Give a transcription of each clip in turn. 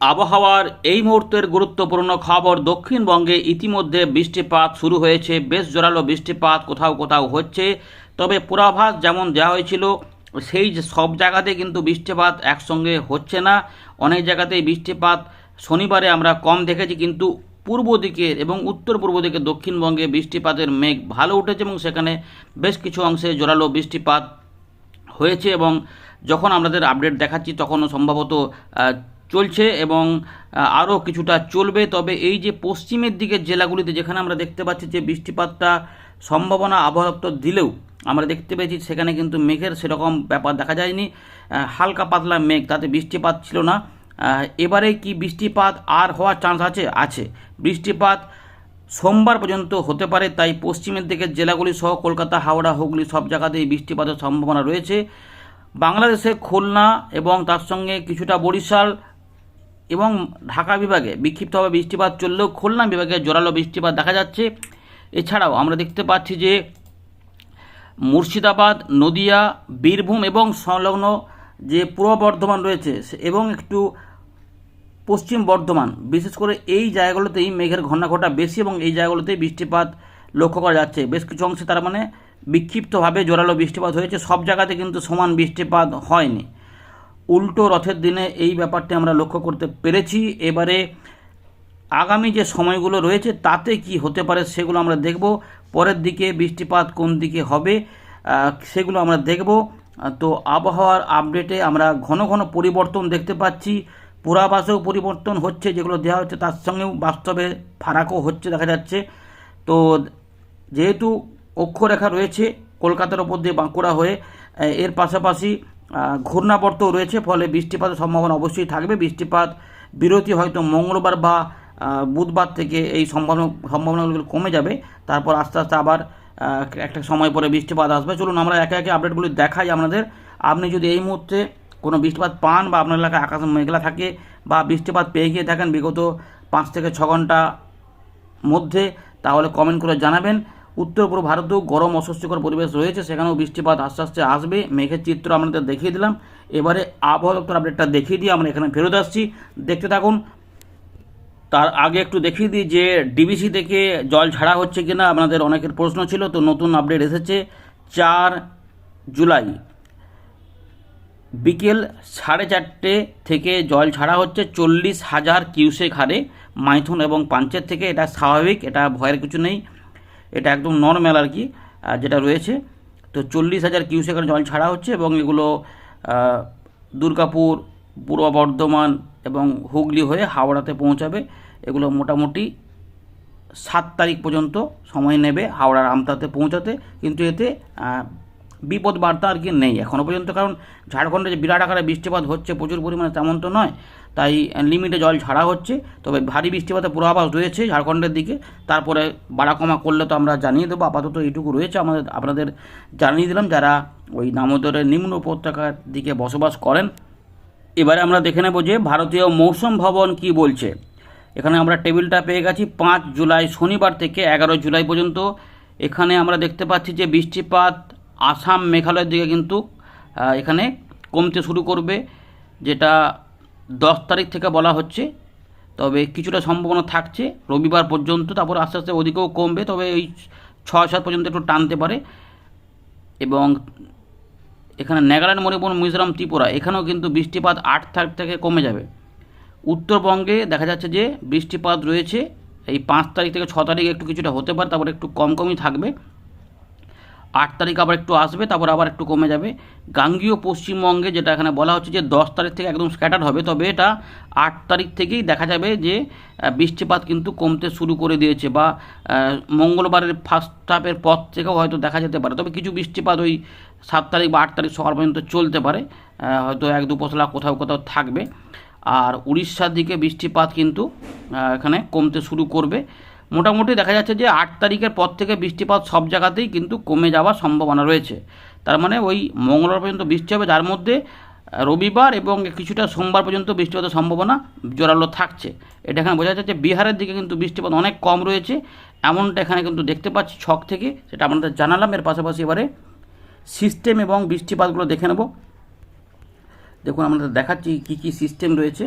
আবহাওয়ার এই মুহূর্তের গুরুত্বপূর্ণ খবর দক্ষিণবঙ্গে ইতিমধ্যে বৃষ্টিপাত শুরু হয়েছে। বেশ জোরালো বৃষ্টিপাত কোথাও কোথাও হচ্ছে। তবে পূর্বাভাস যেমন দেওয়া হয়েছিল, সেই সব জায়গাতে কিন্তু বৃষ্টিপাত একসঙ্গে হচ্ছে না। অনেক জায়গাতেই বৃষ্টিপাত শনিবারে আমরা কম দেখেছি, কিন্তু পূর্ব দিকে এবং উত্তর পূর্ব দিকে দক্ষিণবঙ্গে বৃষ্টিপাতের মেঘ ভালো উঠেছে এবং সেখানে বেশ কিছু অংশে জোরালো বৃষ্টিপাত হয়েছে এবং যখন আমাদের আপডেট দেখাচ্ছি, তখনও সম্ভবত চলছে এবং আরও কিছুটা চলবে। তবে এই যে পশ্চিমের দিকের জেলাগুলিতে যেখানে আমরা দেখতে পাচ্ছি যে বৃষ্টিপাতটা সম্ভাবনা আবহাওয়া দপ্তর দিলেও আমরা দেখতে পেয়েছি সেখানে কিন্তু মেঘের সেরকম ব্যাপার দেখা যায়নি। হালকা পাতলা মেঘ, তাতে বৃষ্টিপাত ছিল না। এবারে কি বৃষ্টিপাত আর হওয়ার চান্স আছে? আছে। বৃষ্টিপাত সোমবার পর্যন্ত হতে পারে, তাই পশ্চিমের দিকের জেলাগুলি সহ কলকাতা, হাওড়া, হুগলি সব জায়গাতেই বৃষ্টিপাতের সম্ভাবনা রয়েছে। বাংলাদেশে খুলনা এবং তার সঙ্গে কিছুটা বরিশাল এবং ঢাকা বিভাগে বিক্ষিপ্তভাবে বৃষ্টিপাত, চললেও খুলনা বিভাগে জোরালো বৃষ্টিপাত দেখা যাচ্ছে। এছাড়াও আমরা দেখতে পাচ্ছি যে মুর্শিদাবাদ, নদিয়া, বীরভূম এবং সংলগ্ন যে পূর্ব বর্ধমান রয়েছে এবং একটু পশ্চিম বর্ধমান, বিশেষ করে এই জায়গাগুলোতেই মেঘের ঘটনা বেশি এবং এই জায়গাগুলোতেই বৃষ্টিপাত লক্ষ্য করা যাচ্ছে। বেশ কিছু অংশে তার মানে বিক্ষিপ্তভাবে জোরালো বৃষ্টিপাত হয়েছে। সব জায়গাতে কিন্তু সমান বৃষ্টিপাত হয়নি। উল্টো রথের দিনে এই ব্যাপারটি আমরা লক্ষ্য করতে পেরেছি। এবারে আগামী যে সময়গুলো রয়েছে, তাতে কি হতে পারে সেগুলো আমরা দেখব। পরের দিকে বৃষ্টিপাত কোন দিকে হবে সেগুলো আমরা দেখব। তো আবহাওয়ার আপডেটে আমরা ঘন ঘন পরিবর্তন দেখতে পাচ্ছি। পূর্বাভাসেও পরিবর্তন হচ্ছে, যেগুলো দেওয়া হচ্ছে, তার সঙ্গেও বাস্তবে ফারাকও হচ্ছে, দেখা যাচ্ছে। তো যেহেতু অক্ষরেখা রয়েছে, কলকাতার ওপর দিয়ে বাঁকুড়া হয়ে এর পাশাপাশি আহ, ঘূর্ণাবর্তও রয়েছে ফলে বৃষ্টিপাতের সম্ভাবনা অবশ্যই থাকবে। বৃষ্টিপাত বিরতি হয়তো মঙ্গলবার বা বুধবার থেকে এই সম্ভাবনা সম্ভাবনাগুলো কমে যাবে। তারপর আস্তে আস্তে আবার একটা সময় পরে বৃষ্টিপাত আসবে। চলুন আমরা একে একে আপডেটগুলি দেখাই আপনাদের। আপনি যদি এই মুহূর্তে কোনো বৃষ্টিপাত পান বা আপনার এলাকায় আকাশ মেঘলা থাকে বা বৃষ্টিপাত পেয়ে গিয়ে থাকেন বিগত পাঁচ থেকে ছ ঘণ্টা মধ্যে তাহলে কমেন্ট করে জানাবেন। উত্তর পূর্ব ভারতেও গরম অস্বস্তিকর পরিবেশ রয়েছে, সেখানেও বৃষ্টিপাত আস্তে আস্তে আসবে। মেঘের চিত্র আপনাদের দেখিয়ে দিলাম। এবারে আবহাওয়া দপ্তর আপডেটটা দেখিয়ে দিয়ে আমরা এখানে ফেরত আসছি। দেখতে থাকুন, তার আগে একটু দেখিয়ে দিই যে ডিবিসি থেকে জল ছাড়া হচ্ছে কিনা, আপনাদের অনেকের প্রশ্ন ছিল, তো নতুন আপডেট এসেছে চার জুলাই। বিকেল সাড়ে চারটে থেকে জল ছাড়া হচ্ছে চল্লিশ হাজার কিউসেক হারে, মাইথুন এবং পাঞ্চের থেকে, এটা স্বাভাবিক, এটা ভয়ের কিছু নেই। এটা একদম নর্মাল আর কি যেটা রয়েছে। তো চল্লিশ হাজার কিউসেক হারে জল ছাড়া হচ্ছে এবং এগুলো দুর্গাপুর, পূর্ব বর্ধমান এবং হুগলি হয়ে হাওড়াতে পৌঁছাবে। এগুলো মোটামুটি সাত তারিখ পর্যন্ত সময় নেবে হাওড়ার আমতাতে পৌঁছাতে। কিন্তু এতে বিপদ বার্তা আর কি নেই এখনও পর্যন্ত। কারণ ঝাড়খণ্ডে যে বিরাট আকারে বৃষ্টিপাত হচ্ছে প্রচুর পরিমাণে তেমন তো নয়। তাই লিমিটে জল ছাড়া হচ্ছে। তবে ভারী বৃষ্টিপাতের পূর্বাভাস রয়েছে ঝাড়খণ্ডের দিকে। তারপরে বাড়া কমা করলে তো আমরা জানিয়ে দেবো, আপাতত এইটুকু রয়েছে আমাদের, আপনাদের জানিয়ে দিলাম। যারা ওই দামোদরের নিম্ন উপত্যকার দিকে বসবাস করেন, এবারে আমরা দেখে নেব যে ভারতীয় মৌসুম ভবন কি বলছে। এখানে আমরা টেবিলটা পেয়ে গেছি পাঁচ জুলাই শনিবার থেকে এগারো জুলাই পর্যন্ত। এখানে আমরা দেখতে পাচ্ছি যে বৃষ্টিপাত আসাম মেঘালয়ের দিকে কিন্তু এখানে কমতে শুরু করবে, যেটা দশ তারিখ থেকে বলা হচ্ছে। তবে কিছুটা সম্ভাবনা থাকছে। রবিবার পর্যন্ত তারপর আস্তে আস্তে ওদিকেও কমবে। তবে এই ছয় সাত পর্যন্ত একটু টানতে পারে। এবং এখানে নাগাল্যান্ড, মণিপুর, মিজোরাম, ত্রিপুরা, এখানেও কিন্তু বৃষ্টিপাত আট তারিখ থেকে কমে যাবে। উত্তরবঙ্গে দেখা যাচ্ছে যে বৃষ্টিপাত রয়েছে। এই পাঁচ তারিখ থেকে ছ তারিখে একটু কিছুটা হতে পারে, তারপর একটু কম কমই থাকবে। আট তারিখ আবার একটু আসবে, তারপর আবার একটু কমে যাবে। গাঙ্গীয় পশ্চিমবঙ্গে যেটা এখানে বলা হচ্ছে যে, দশ তারিখ থেকে একদম স্ক্যাটার হবে, তবে এটা আট তারিখ থেকেই দেখা যাবে যে বৃষ্টিপাত কিন্তু কমতে শুরু করে দিয়েছে বা মঙ্গলবারের ফার্স্ট হাফের পর থেকেও হয়তো দেখা যেতে পারে। তবে কিছু বৃষ্টিপাত ওই সাত তারিখ বা আট তারিখ সকাল পর্যন্ত চলতে পারে হয়তো এক দু পশলা কোথাও কোথাও থাকবে। আর উড়িষ্যার দিকে বৃষ্টিপাত কিন্তু এখানে কমতে শুরু করবে। মোটামুটি দেখা যাচ্ছে যে আট তারিখের পর থেকে বৃষ্টিপাত সব জায়গাতেই কিন্তু কমে যাওয়ার সম্ভাবনা রয়েছে। তার মানে ওই মঙ্গলবার পর্যন্ত বৃষ্টি হবে, যার মধ্যে রবিবার এবং কিছুটা সোমবার পর্যন্ত বৃষ্টিপাতের সম্ভাবনা জোরালো থাকছে। এটা এখানে বোঝা যাচ্ছে যে বিহারের দিকে কিন্তু বৃষ্টিপাত অনেক কম রয়েছে। এমনটা এখানে কিন্তু দেখতে পাচ্ছি ছক থেকে, সেটা আপনাদের জানালাম। এর পাশাপাশি এবারে সিস্টেম এবং বৃষ্টিপাতগুলো দেখে নেব। দেখুন আমাদের দেখাচ্ছি কী কী সিস্টেম রয়েছে,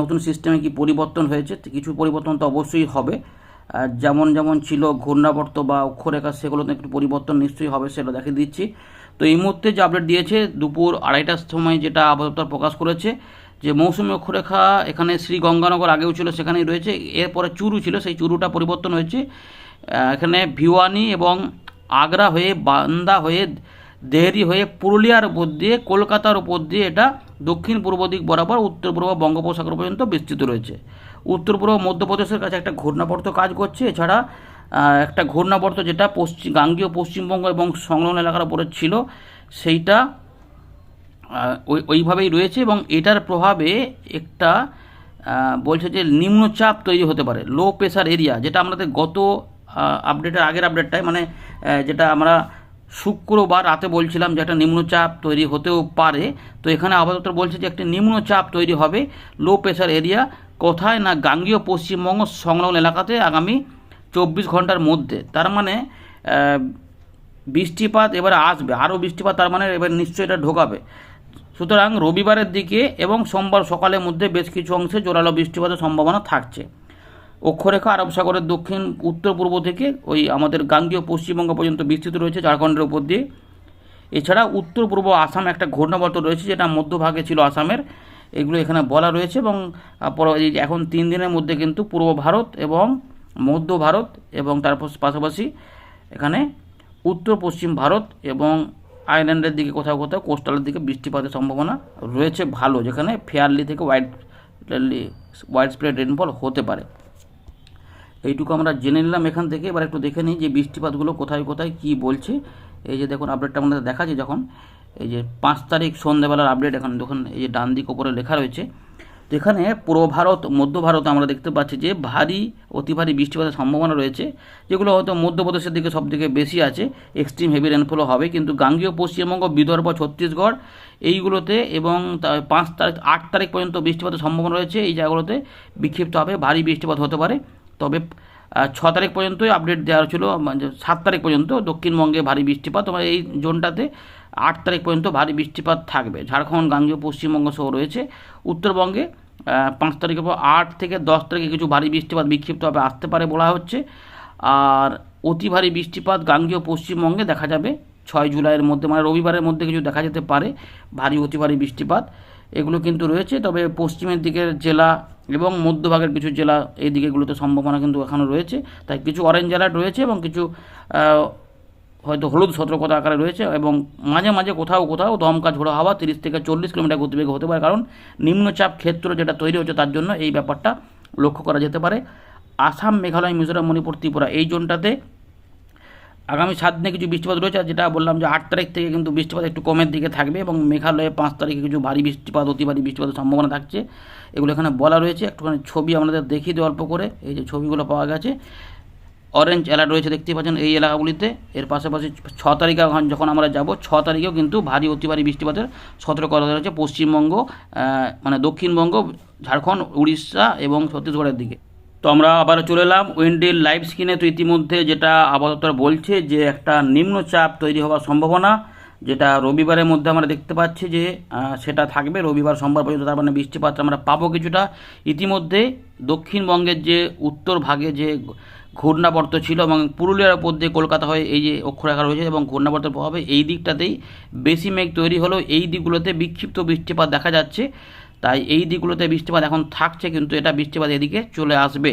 নতুন সিস্টেমে কি পরিবর্তন হয়েছে, কিছু পরিবর্তন তো অবশ্যই হবে। যেমন যেমন ছিল ঘূর্ণাবর্ত বা অক্ষরেখা সেগুলোতে একটু পরিবর্তন নিশ্চয়ই হবে, সেটা দেখে দিচ্ছি। তো এই মুহূর্তে যে আপডেট দিয়েছে, দুপুর আড়াইটার সময় যেটা আবহাওয়া প্রকাশ করেছে, যে মৌসুমী অক্ষরেখা এখানে শ্রী গঙ্গানগর আগেও ছিল, সেখানেই রয়েছে, এরপরে চুরু ছিল, সেই চুরুটা পরিবর্তন হয়েছে। এখানে ভিওয়ানি এবং আগ্রা হয়ে, বান্দা হয়ে, দেহরি হয়ে, পুরুলিয়ার উপর দিয়ে, কলকাতার উপর দিয়ে এটা দক্ষিণ পূর্ব দিক বরাবর উত্তর পূর্ব বঙ্গোপসাগর পর্যন্ত বিস্তৃত রয়েছে। উত্তর পূর্ব মধ্যপ্রদেশের কাছে একটা ঘূর্ণাবর্ত কাজ করছে। এছাড়া একটা ঘূর্ণাবর্ত যেটা পশ্চিম গাঙ্গীয়, পশ্চিমবঙ্গ এবং সংলগ্ন এলাকার উপরে ছিল, সেইটা ওই ওইভাবেই রয়েছে এবং এটার প্রভাবে একটা বলছে যে নিম্নচাপ তৈরি হতে পারে লো প্রেশার এরিয়া যেটা আমাদের গত আপডেটের আগের আপডেটটায় মানে যেটা আমরা শুক্রবার রাতে বলছিলাম যে একটা নিম্নচাপ তৈরি হতেও পারে। তো এখানে আপাতত বলছে যে একটি নিম্নচাপ তৈরি হবে লো প্রেশার এরিয়া কোথায় না গাঙ্গীয় পশ্চিমবঙ্গ সংলগ্ন এলাকাতে আগামী চব্বিশ ঘণ্টার মধ্যে? তার মানে বৃষ্টিপাত এবার আসবে। আরও বৃষ্টিপাত তার মানে এবার নিশ্চয়ই এটা ঢোকাবে। সুতরাং রবিবারের দিকে এবং সোমবার সকালের মধ্যে বেশ কিছু অংশে জোরালো বৃষ্টিপাতের সম্ভাবনা থাকছে। অক্ষরেখা, আরব সাগরের দক্ষিণ, উত্তর পূর্ব থেকে ওই আমাদের গাঙ্গীয় পশ্চিমবঙ্গ পর্যন্ত বিস্তৃত রয়েছে ঝাড়খণ্ডের উপর দিয়ে। এছাড়া উত্তর পূর্ব আসাম একটা ঘূর্ণাবর্ত রয়েছে, যেটা মধ্যভাগে ছিল আসামের। এগুলো এখানে বলা রয়েছে এবং এখন তিন দিনের মধ্যে কিন্তু পূর্ব ভারত এবং মধ্য ভারত এবং তারপর পাশাপাশি এখানে উত্তর পশ্চিম ভারত এবং আইল্যান্ডের দিকে কোথাও কোথাও কোস্টালের দিকে বৃষ্টিপাতের সম্ভাবনা রয়েছে ভালো, যেখানে ফেয়ারলি থেকে হোয়াইট হোয়াইট স্প্রেড রেনফল হতে পারে। এইটুকু আমরা জেনে নিলাম এখান থেকে। এবার একটু দেখে নিই যে বৃষ্টিপাতগুলো কোথায় কোথায় কি বলছে। এই যে দেখুন আপডেটটা আমাদের দেখাচ্ছে যখন। এই যে পাঁচ তারিখ সন্ধ্যেবেলার আপডেট এখন দেখুন, এই যে ডান দিক ওপরে লেখা রয়েছে। তো এখানে পূর্ব ভারত, মধ্য ভারত আমরা দেখতে পাচ্ছি যে ভারী, অতি ভারী বৃষ্টিপাতের সম্ভাবনা রয়েছে, যেগুলো হয়তো মধ্যপ্রদেশের দিকে সব থেকে বেশি আছে। এক্সট্রিম হেভি রেনফলও হবে, কিন্তু গাঙ্গীয়, পশ্চিমবঙ্গ, বিদর্ভ, ছত্তিশগড় এইগুলোতে এবং পাঁচ তারিখ, আট তারিখ পর্যন্ত বৃষ্টিপাতের সম্ভাবনা রয়েছে। এই জায়গাগুলোতে বিক্ষিপ্ত হবে, ভারী বৃষ্টিপাত হতে পারে। তবে ছ তারিখ পর্যন্তই আপডেট দেওয়া ছিল মানে সাত তারিখ পর্যন্ত। দক্ষিণবঙ্গে ভারী বৃষ্টিপাত, তোমার এই জোনটাতে আট তারিখ পর্যন্ত ভারী বৃষ্টিপাত থাকবে। ঝাড়খণ্ড, গাঙ্গীয়, পশ্চিমবঙ্গ সহ রয়েছে। উত্তরবঙ্গে পাঁচ তারিখের পর আট থেকে দশ তারিখে কিছু ভারী বৃষ্টিপাত বিক্ষিপ্তভাবে আসতে পারে বলা হচ্ছে। আর অতি ভারী বৃষ্টিপাত গাঙ্গীয়, পশ্চিমবঙ্গে দেখা যাবে ছয় জুলাইয়ের মধ্যে মানে রবিবারের মধ্যে কিছু দেখা যেতে পারে ভারী, অতি ভারী বৃষ্টিপাত। এগুলো কিন্তু রয়েছে, তবে পশ্চিমের দিকের জেলা এবং মধ্যভাগের কিছু জেলা এই দিকেগুলোতে সম্ভাবনা কিন্তু এখনও রয়েছে। তাই কিছু অরেঞ্জ অ্যালার্ট রয়েছে এবং কিছু হয়তো হলুদ সতর্কতা আকারে রয়েছে এবং মাঝে মাঝে কোথাও কোথাও দমকা ঝোড়ো হাওয়া তিরিশ থেকে চল্লিশ কিলোমিটার গতিবেগ হতে পারে। কারণ নিম্নচাপ ক্ষেত্র যেটা তৈরি হচ্ছে তার জন্য এই ব্যাপারটা লক্ষ্য করা যেতে পারে। আসাম, মেঘালয়, মিজোরাম, মণিপুর, ত্রিপুরা এই জোনটাতে আগামী সাত দিনে কিছু বৃষ্টিপাত রয়েছে যেটা বললাম যে আট তারিখ থেকে কিন্তু বৃষ্টিপাত একটু কমের দিকে থাকবে এবং মেঘালয়ে পাঁচ তারিখে কিছু ভারী বৃষ্টিপাত, অতি ভারী বৃষ্টিপাতের সম্ভাবনা থাকছে। এগুলো এখানে বলা রয়েছে। একটুখানি ছবি আমাদের দেখিয়ে দিই অল্প করে। এই যে ছবিগুলো পাওয়া গেছে অরেঞ্জ অ্যালার্ট রয়েছে, দেখতেই পাচ্ছেন এই এলাকাগুলিতে। এর পাশাপাশি ছ তারিখে যখন আমরা যাব, ছ তারিখেও কিন্তু ভারী, অতি ভারী বৃষ্টিপাতের সতর্কতা রয়েছে পশ্চিমবঙ্গ মানে দক্ষিণবঙ্গ, ঝাড়খণ্ড, উড়িষ্যা এবং ছত্তিশগড়ের দিকে। তো আমরা আবার চলে এলাম উইন্ডির লাইভ স্ক্রিনে। তো ইতিমধ্যে যেটা আপাতত বলছে যে একটা নিম্নচাপ তৈরি হওয়ার সম্ভাবনা, যেটা রবিবারের মধ্যে আমরা দেখতে পাচ্ছি যে সেটা থাকবে। রবিবার, সোমবার পর্যন্ত তার মানে বৃষ্টিপাত আমরা পাবো কিছুটা। ইতিমধ্যে দক্ষিণবঙ্গের যে উত্তর ভাগে যে ঘূর্ণাবর্ত ছিল এবং পুরুলিয়ার উপর দিয়ে কলকাতা হয়ে এই যে অক্ষরেখা রয়েছে এবং ঘূর্ণাবর্তের প্রভাবে এই দিকটাতেই বেশি মেঘ তৈরি হলেও এই দিকগুলোতে বিক্ষিপ্ত বৃষ্টিপাত দেখা যাচ্ছে। তাই এই দিকগুলোতে বৃষ্টিপাত এখন থাকছে, কিন্তু এটা বৃষ্টিপাত এদিকে চলে আসবে।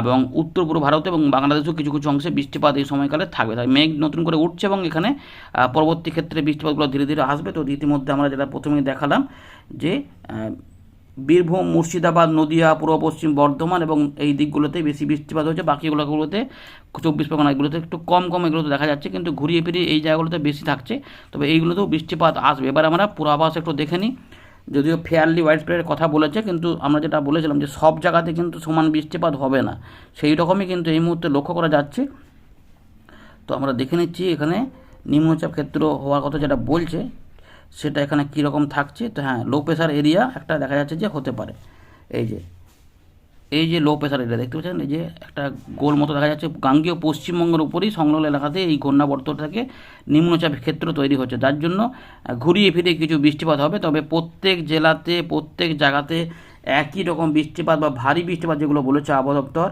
এবং উত্তর পূর্ব ভারত এবং বাংলাদেশেও কিছু কিছু অংশে বৃষ্টিপাত এই সময়কালে থাকবে। তাই মেঘ নতুন করে উঠছে এবং এখানে পরবর্তী ক্ষেত্রে বৃষ্টিপাতগুলো ধীরে ধীরে আসবে। তো ইতিমধ্যে আমরা যেটা প্রথমেই দেখালাম যে বীরভূম, মুর্শিদাবাদ, নদিয়া, পূর্ব পশ্চিম, বর্ধমান এবং এই দিকগুলোতে বেশি বৃষ্টিপাত হচ্ছে বাকিগুলোগুলোতে চব্বিশ পরগনা, এগুলোতে একটু কম কম এগুলোতে দেখা যাচ্ছে, কিন্তু ঘুরিয়ে ফিরিয়ে এই জায়গাগুলোতে বেশি থাকছে। তবে এইগুলোতেও বৃষ্টিপাত আসবে। এবার আমরা পূর্বাভাস একটু দেখে নিই। যদিও ফেয়ারলি হোয়াইট স্প্রেডের কথা বলেছে, কিন্তু আমরা যেটা বলেছিলাম যে সব জায়গাতে কিন্তু সমান বৃষ্টিপাত হবে না। সেই রকমই কিন্তু এই মুহূর্তে লক্ষ্য করা যাচ্ছে। তো আমরা দেখে নিচ্ছি এখানে নিম্নচাপ ক্ষেত্র হওয়ার কথা যেটা বলছে, সেটা এখানে কীরকম থাকছে। তো হ্যাঁ লো প্রেশার এরিয়া একটা দেখা যাচ্ছে যে হতে পারে। এই যে এই যে লো প্রেশার এরিয়া দেখতে পাচ্ছেন? এই যে একটা গোল মতো দেখা যাচ্ছে, গাঙ্গীয় পশ্চিমবঙ্গের উপরই সংলগ্ন এলাকাতে এই ঘূর্ণাবর্ত থেকে নিম্নচাপ ক্ষেত্র তৈরি হচ্ছে। যার জন্য ঘুরিয়ে ফিরিয়ে কিছু বৃষ্টিপাত হবে, তবে প্রত্যেক জেলাতে, প্রত্যেক জায়গাতে একই রকম বৃষ্টিপাত বা ভারী বৃষ্টিপাত যেগুলো বলেছে আবহাওয়া দপ্তর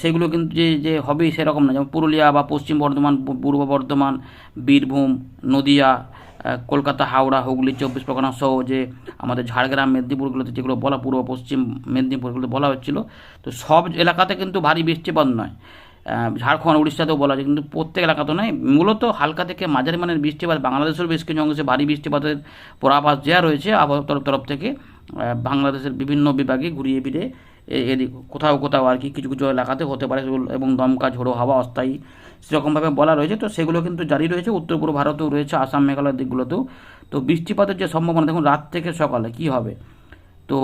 সেগুলো কিন্তু যে যে হবে সেরকম না। যেমন পুরুলিয়া বা পশ্চিম বর্ধমান, পূর্ব বর্ধমান, বীরভূম, নদিয়া কলকাতা, হাওড়া, হুগলি, চব্বিশ পরগনা সহ যে আমাদের ঝাড়গ্রাম, মেদিনীপুরগুলোতে যেগুলো বলা, পূর্ব, পশ্চিম মেদিনীপুরগুলোতে বলা হচ্ছিল, তো সব এলাকাতে কিন্তু ভারী বৃষ্টিপাত নয়। ঝাড়খণ্ড, উড়িষ্যাতেও বলা যায়, কিন্তু প্রত্যেক এলাকাতে নয়, মূলত হালকা থেকে মাঝারি মানের বৃষ্টিপাত বাংলাদেশের বেশ কিছু অংশে ভারী বৃষ্টিপাতের পূর্বাভাস দেওয়া রয়েছে আবহাওয়া তরফ তরফ থেকে বাংলাদেশের বিভিন্ন বিভাগে ঘুরিয়ে ফিরে এদিক, কোথাও কোথাও আর কি কিছু কিছু এলাকাতে হতে পারে, এবং দমকা, ঝোড়ো হাওয়া, অস্থায়ী সেরকমভাবে বলা রয়েছে। তো সেগুলো কিন্তু জারি রয়েছে। উত্তর পূর্ব ভারতেও রয়েছে, আসাম, মেঘালয় দিকগুলোতেও। তো বৃষ্টিপাতের যে সম্ভাবনা, দেখুন, রাত থেকে সকালে কি হবে? তো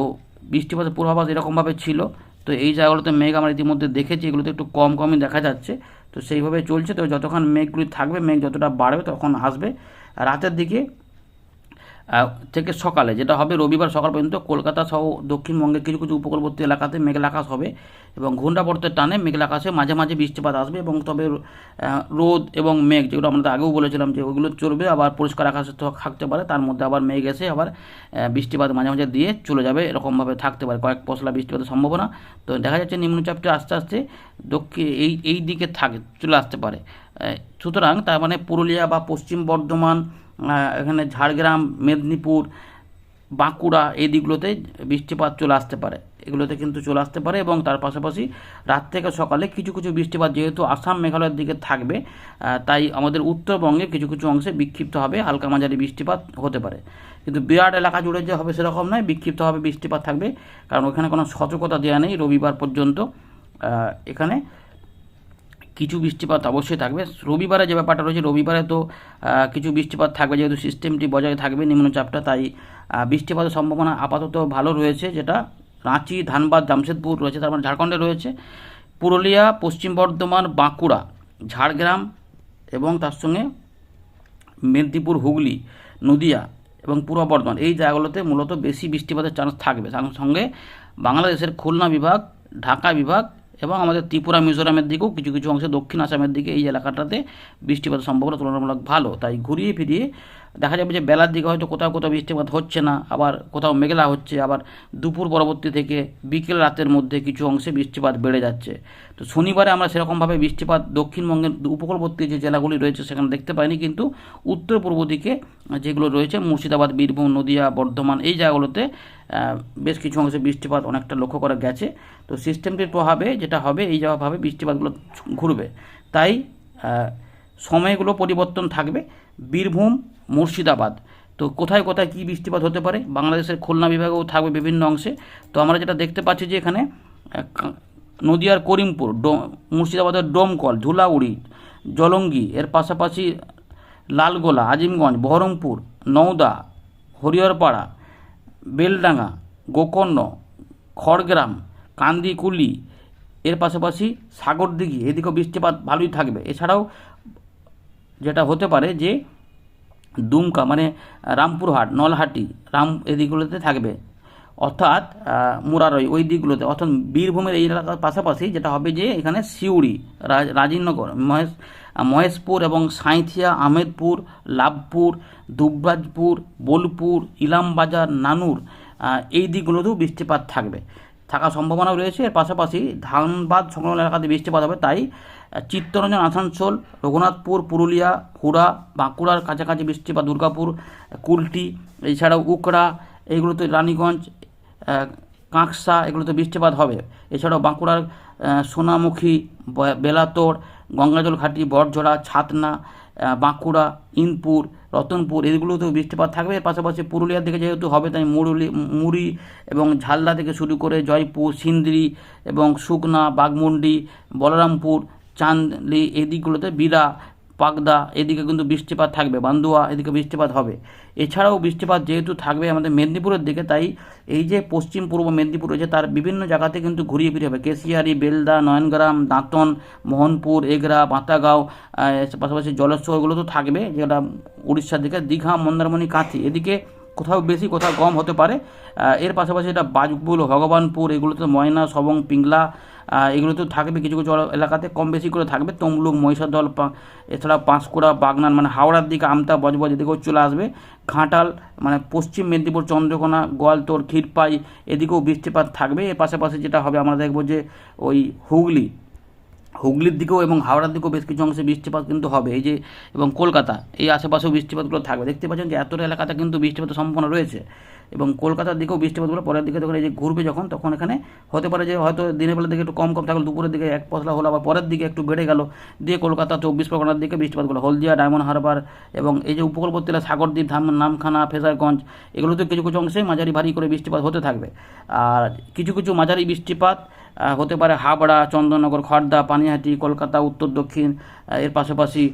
বৃষ্টিপাতের পূর্বাভাস এরকমভাবে ছিল। তো এই জায়গাগুলোতে মেঘ আমরা ইতিমধ্যে দেখেছি। এগুলোতে একটু কম কমই দেখা যাচ্ছে। তো সেইভাবে চলছে। তো যতক্ষণ মেঘগুলি থাকবে, মেঘ যতটা বাড়বে তখন আসবে। রাতের দিকে থেকে সকালে, যেটা হবে রবিবার সকাল পর্যন্ত কলকাতা সহ দক্ষিণবঙ্গের কিছু কিছু উপকূলবর্তী এলাকাতে মেঘলা আকাশ হবে এবং ঘূর্ণাবর্তের টানে মেঘলা আকাশে মাঝে মাঝে বৃষ্টিপাত আসবে এবং তবে রোদ এবং মেঘ, যেগুলো আমরা আগেও বলেছিলাম যে ওইগুলো চলবে, আবার পরিষ্কার আকাশে থাকতে পারে, তার মধ্যে আবার মেঘ এসে আবার বৃষ্টিপাত মাঝে মাঝে দিয়ে চলে যাবে, এরকমভাবে থাকতে পারে, কয়েক পশলা বৃষ্টিপাতের সম্ভাবনা। তো দেখা যাচ্ছে নিম্নচাপটি আস্তে আস্তে দক্ষিণ এই এই দিকে থাকে, চলে আসতে পারে। সুতরাং তার মানে পুরুলিয়া বা পশ্চিম বর্ধমান এখানে ঝাড়গ্রাম, মেদিনীপুর, বাঁকুড়া, এই দিকগুলোতে বৃষ্টিপাত চলে আসতে পারে। এগুলোতে কিন্তু চলে আসতে পারে এবং তার পাশাপাশি রাত থেকে সকালে কিছু কিছু বৃষ্টিপাত যেহেতু আসাম মেঘালয়ের দিকে থাকবে তাই আমাদের উত্তরবঙ্গে কিছু কিছু অংশে বিক্ষিপ্ত হবে হালকা মাঝারি বৃষ্টিপাত হতে পারে। কিন্তু বিরাট এলাকা জুড়ে যে হবে সেরকম নয়, বিক্ষিপ্ত হবে বৃষ্টিপাত থাকবে, কারণ ওখানে কোনো সতর্কতা দেওয়া নেই রবিবার পর্যন্ত। এখানে কিছু বৃষ্টিপাত অবশ্যই থাকবে। রবিবারে যে ব্যাপারটা রয়েছে, রবিবারে তো কিছু বৃষ্টিপাত থাকবে, যেহেতু সিস্টেমটি বজায় থাকবে নিম্নচাপটা, তাই বৃষ্টিপাতের সম্ভাবনা আপাতত ভালো রয়েছে, যেটা রাঁচি, ধানবাদ, জামশেদপুর রয়েছে, তার মানে ঝাড়খণ্ডে রয়েছে। পুরুলিয়া, পশ্চিম বর্ধমান, বাঁকুড়া, ঝাড়গ্রাম এবং তার সঙ্গে মেদিনীপুর, হুগলি, নদিয়া এবং পূর্ব বর্ধমান, এই জায়গাগুলোতে মূলত বেশি বৃষ্টিপাতের চান্স থাকবে। সঙ্গে বাংলাদেশের খুলনা বিভাগ, ঢাকা বিভাগ এবং আমাদের ত্রিপুরা, মিজোরামের দিকেও কিছু কিছু অংশে দক্ষিণ আসামের দিকে এই এলাকাটাতে বৃষ্টিপাতের সম্ভাবনা তুলনামূলক ভালো। তাই ঘুরিয়ে ফিরিয়ে দেখা যাবে যে বেলার দিকে হয়তো কোথাও কোথাও বৃষ্টিপাত হচ্ছে না, আবার কোথাও মেঘলা হচ্ছে, আবার দুপুর পরবর্তী থেকে বিকেল রাতের মধ্যে কিছু অংশে বৃষ্টিপাত বেড়ে যাচ্ছে। তো শনিবারে আমরা সেরকমভাবে বৃষ্টিপাত দক্ষিণবঙ্গের উপকূলবর্তী যে জেলাগুলি রয়েছে সেখানে দেখতে পাইনি, কিন্তু উত্তর পূর্ব দিকে যেগুলো রয়েছে, মুর্শিদাবাদ, বীরভূম, নদিয়া, বর্ধমান, এই জায়গাগুলোতে বেশ কিছু অংশে বৃষ্টিপাত অনেকটা লক্ষ্য করা গেছে। তো সিস্টেমটির প্রভাবে যেটা হবে, এই জায়গাভাবে বৃষ্টিপাতগুলো ঘুরবে। তাই সময়গুলো পরিবর্তন থাকবে। বীরভূম মুর্শিদাবাদ। তো কোথায় কোথায় কী বৃষ্টিপাত হতে পারে? বাংলাদেশের খুলনা বিভাগেও থাকবে বিভিন্ন অংশে। তো আমরা যেটা দেখতে পাচ্ছি যে এখানে নদিয়ার করিমপুর, ডো, মুর্শিদাবাদের ডোমকল, ধুলাউড়ি, জলঙ্গি, এর পাশাপাশি লালগোলা, আজিমগঞ্জ, বহরমপুর, নওদা, হরিহরপাড়া, বেলডাঙ্গা, গোকর্ণ, খড়গ্রাম, কান্দিকুলি, এর পাশাপাশি সাগরদিঘি, এদিকেও বৃষ্টিপাত ভালোই থাকবে। এছাড়াও যেটা হতে পারে যে দুমকা মানে রামপুরহাট, নলহাটি, রাম, এই দিকগুলোতে থাকবে। অর্থাৎ মুরারই, ওই দিকগুলোতে। অর্থাৎ বীরভূমের এই এলাকার পাশাপাশি যেটা হবে যে, এখানে সিউড়ি, রাজ- রাজীবনগর, মহেশ, মহেশপুর এবং সাঁইথিয়া, আহমেদপুর, লাভপুর, দুবরাজপুর, বোলপুর, ইলামবাজার, নানুর এই দিকগুলোতেও বৃষ্টিপাত থাকবে। থাকার সম্ভাবনাও রয়েছে। এর পাশাপাশি ধানবাদ সংলগ্ন এলাকাতে বৃষ্টিপাত হবে, তাই চিত্তরঞ্জন, আসানসোল, রঘুনাথপুর, পুরুলিয়া হুড়া বাঁকুড়ার কাছাকাছি বৃষ্টিপাত, দুর্গাপুর, কুলটি, এছাড়াও উকড়া এইগুলোতে রানীগঞ্জ কাঁকসা, এগুলোতে বৃষ্টিপাত হবে। এছাড়াও বাঁকুড়ার সোনামুখী, বে- বেলাতোড় গঙ্গাজল ঘাটি বড়ঝোড়া ছাতনা বাঁকুড়া, ইনপুর, রতনপুর, এগুলোতেও বৃষ্টিপাত থাকবে। পাশাপাশি পুরুলিয়ার দিকে যেহেতু হবে, তাই মুরুলি, মুড়ি এবং ঝালদা থেকে শুরু করে জয়পুর, সিন্দ্রি এবং শুকনা বাগমুন্ডি বলরামপুর চান্দলি এই দিকগুলোতে বিরা পাকদা এদিকে কিন্তু বৃষ্টিপাত থাকবে, বান্দুয়া, এদিকে বৃষ্টিপাত হবে। এছাড়াও বৃষ্টিপাত যেহেতু থাকবে আমাদের মেদিনীপুরের দিকে, তাই এই যে পশ্চিম পূর্ব মেদিনীপুর রয়েছে, তার বিভিন্ন জায়গাতে কিন্তু ঘুরিয়ে ফিরে হবে। কেশিয়ারি, বেলদা, নয়নগ্রাম, দাঁতন, মোহনপুর, এগরা, বাঁতাগাঁও পাশাপাশি জলেশ্বর এগুলো তো থাকবে, যেটা উড়িষ্যার দিকে, দীঘা, মন্দারমণি, কাঁথি। এদিকে কোথাও বেশি, কোথাও কম হতে পারে। এর পাশাপাশি এটা বাজপুর ভগবানপুর, এগুলোতে ময়না, সবং, পিংলা এগুলো তো থাকবে, কিছু কিছু এলাকাতে কম বেশি করে থাকবে। তমলুক, মহিষাদল এছাড়া পাঁশকুড়া, বাগনান মানে হাওড়ার দিকে আমতা, বজবজ এদিকেও চলে আসবে। ঘাটাল মানে পশ্চিম মেদিনীপুর, চন্দ্রকোনা গোয়ালতোড় ক্ষীরপাই এদিকেও বৃষ্টিপাত থাকবে। এর পাশাপাশি যেটা হবে, আমরা দেখব যে ওই হুগলি, হুগলির দিকেও এবং হাওড়ার দিকেও বেশ কিছু অংশে বৃষ্টিপাত কিন্তু হবে। এই যে, এবং কলকাতা, এই আশেপাশেও বৃষ্টিপাতগুলো থাকবে। দেখতে পাচ্ছেন যে এতটা এলাকাতে কিন্তু বৃষ্টিপাতের সম্ভাবনা রয়েছে। এবং কলকাতার দিকেও বৃষ্টিপাতগুলো পরের দিকে যখন এই যে ঘুরবে যখন, তখন এখানে হতে পারে যে হয়তো দিনের বেলার দিকে একটু কম কম থাকল, দুপুরের দিকে এক পশলা হলো, আবার পরের দিকে একটু বেড়ে গেল, দিয়ে কলকাতা চব্বিশ পরগনার দিকে বৃষ্টিপাতগুলো হলদিয়া, ডায়মন্ড হারবার এবং এই যে উপকূলবর্তী সাগরদ্বীপ, ধাম, নামখানা ফেজারগঞ্জ এগুলোতে কিছু কিছু অংশে মাঝারি ভারী করে বৃষ্টিপাত হতে থাকবে। আর কিছু কিছু মাঝারি বৃষ্টিপাত হতে পারে হাবড়া, চন্দননগর খড়দা পানিহাটি, কলকাতা, উত্তর, দক্ষিণ এর পাশাপাশি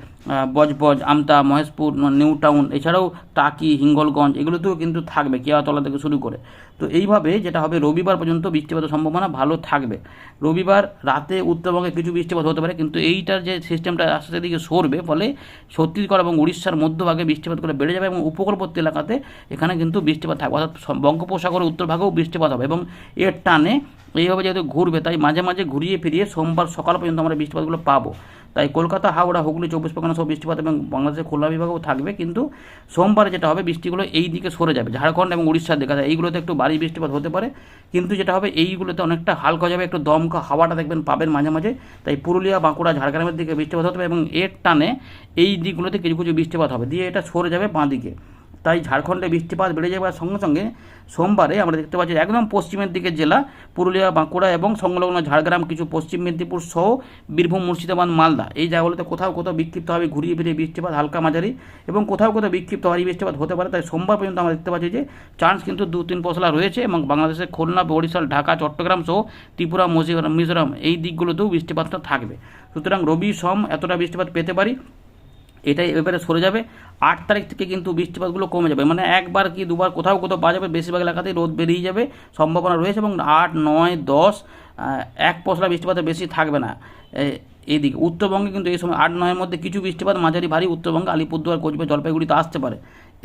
বজবজ, আমতা, মহেশপুর নিউ টাউন, এছাড়াও টাকি, হিঙ্গলগঞ্জ, এগুলোতেও কিন্তু থাকবে, কেয়াতলা থেকে শুরু করে। তো এইভাবে যেটা হবে, রবিবার পর্যন্ত বৃষ্টিপাতের সম্ভাবনা ভালো থাকবে। রবিবার রাতে উত্তরবঙ্গে কিছু বৃষ্টিপাত হতে পারে, কিন্তু এইটার যে সিস্টেমটা আস্তে আস্তে দিকে সরবে, ফলে ছত্তিশগড় এবং উড়িষ্যার মধ্যভাগে বৃষ্টিপাত করে বেড়ে যাবে এবং উপকূলবর্তী এলাকাতে এখানে কিন্তু বৃষ্টিপাত থাকবে। অর্থাৎ বঙ্গোপসাগরের উত্তর ভাগেও বৃষ্টিপাত হবে এবং এর টানে এইভাবে যেহেতু ঘুরবে, তাই মাঝে মাঝে ঘুরিয়ে ফিরিয়ে সোমবার সকাল পর্যন্ত আমরা বৃষ্টিপাতগুলো পাবো। তাই কলকাতা, হাওড়া, হুগলি, চব্বিশ পরগনা সব বৃষ্টিপাত এবং বাংলাদেশের খুলনা বিভাগেও থাকবে, কিন্তু সোমবারে যেটা হবে বৃষ্টিগুলো এই দিকে সরে যাবে, ঝাড়খণ্ড এবং উড়িষ্যার দিকে। তাই এইগুলোতে একটু ভারী বৃষ্টিপাত হতে পারে, কিন্তু যেটা হবে এইগুলোতে অনেকটা হালকা যাবে, একটু দমকা হাওয়াটা দেখবেন পাবেন মাঝে মাঝে। তাই পুরুলিয়া, বাঁকুড়া, ঝাড়গ্রামের দিকে বৃষ্টিপাত হতে পারে এবং এর টানে এই দিকগুলোতে কিছু কিছু বৃষ্টিপাত হবে, দিয়ে এটা সরে যাবে বাঁ দিকে তাই ঝাড়খণ্ডে বৃষ্টিপাত বেড়ে যাওয়ার সঙ্গে সঙ্গে সোমবারে আমরা দেখতে পাচ্ছি একদম পশ্চিমের দিকে জেলা, পুরুলিয়া, বাঁকুড়া এবং সংলগ্ন ঝাড়গ্রাম, কিছু পশ্চিম মেদিনীপুর সহ বীরভূম, মুর্শিদাবাদ, মালদা। এই জায়গাগুলোতে কোথাও কোথাও বিক্ষিপ্তভাবে ঘুরিয়ে ফিরিয়ে বৃষ্টিপাত, হালকা মাঝারি এবং কোথাও কোথাও বিক্ষিপ্ত ভারী বৃষ্টিপাত হতে পারে। তাই সোমবার পর্যন্ত আমরা দেখতে পাচ্ছি যে চান্স কিন্তু দু তিন পশলা রয়েছে এবং বাংলাদেশের খুলনা, বরিশাল, ঢাকা, চট্টগ্রাম সহ ত্রিপুরা মিজোরাম এই দিকগুলোতেও বৃষ্টিপাতটা থাকবে। সুতরাং রবি, সোম এতটা বৃষ্টিপাত পেতে পারি। এটাই এবারে সরে যাবে। আট তারিখ থেকে কিন্তু বৃষ্টিপাতগুলো কমে যাবে। মানে একবার কি দুবার কোথাও কোথাও পাওয়া যাবে, বেশিরভাগ এলাকাতেই রোদ বেরিয়ে যাবে, সম্ভাবনা রয়েছে এবং আট, নয়, দশ এক পশলা বৃষ্টিপাতে বেশি থাকবে না। এইদিকে উত্তরবঙ্গে কিন্তু এই সময় আট নয়ের মধ্যে কিছু বৃষ্টিপাত, মাঝারি ভারী উত্তরবঙ্গে, আলিপুরদুয়ার, কোচবিহার, জলপাইগুড়িতে আসতে পারে।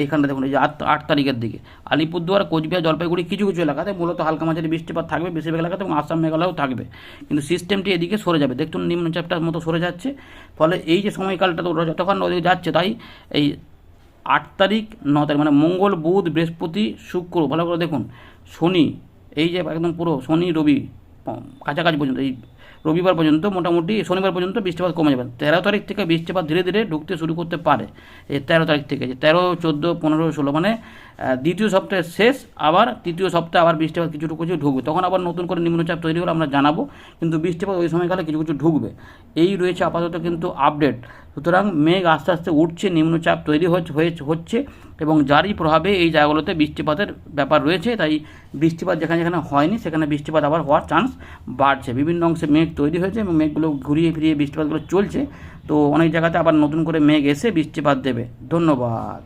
এখানটা দেখুন, এই যে আট আট তারিখের দিকে। আলিপুরদুয়ার, কোচবিহার, জলপাইগুড়ি কিছু কিছু এলাকাতে মূলত হালকা মাঝারি বৃষ্টিপাত থাকবে, বেশিরভাগ এলাকাতে এবং আসাম, মেঘালয়েও থাকবে। কিন্তু সিস্টেমটি এদিকে সরে যাবে। দেখুন, নিম্নচাপটার মতো সরে যাচ্ছে। ফলে এই যে সময়কালটা তো যতক্ষণ ওদিকে যাচ্ছে, তাই এই আট তারিখ, ন তারিখ মানে মঙ্গল, বুধ, বৃহস্পতি, শুক্র, ভালো করে দেখুন, শনি, এই যে একদম পুরো শনি, রবি, কাছাকাছি পর্যন্ত, এই রবিবার পর্যন্ত মোটামুটি শনিবার পর্যন্ত বৃষ্টিপাত কমে যাবে। তেরো তারিখ থেকে বৃষ্টিপাত ধীরে ধীরে ঢুকতে শুরু করতে পারে। এই তেরো তারিখ থেকে, যে তেরো, চোদ্দ, পনেরো, ষোলো মানে দ্বিতীয় সপ্তাহের শেষ, আবার তৃতীয় সপ্তাহে আবার বৃষ্টিপাত কিছু কিছু ঢুকবে। তখন আবার নতুন করে নিম্নচাপ তৈরি হলে আমরা জানাব, কিন্তু বৃষ্টিপাত ওই সময়কালে কিছু কিছু ঢুকবে। এই রয়েছে আপাতত কিন্তু আপডেট সুতরাং মেঘ আস্তে আস্তে উঠছে, নিম্নচাপ তৈরি হচ্ছে এবং যারই প্রভাবে এই জায়গাগুলোতে বৃষ্টিপাতের ব্যাপার রয়েছে, তাই বৃষ্টিপাত যেখানে যেখানে হয়নি, সেখানে বৃষ্টিপাত আবার হওয়ার চান্স বাড়ছে। বিভিন্ন অংশে মেঘ তৈরি হয়েছে এবং মেঘগুলো ঘুরিয়ে ফিরিয়ে বৃষ্টিপাতগুলো চলছে। তো অনেক জায়গাতে আবার নতুন করে মেঘ এসে বৃষ্টিপাত দেবে। ধন্যবাদ।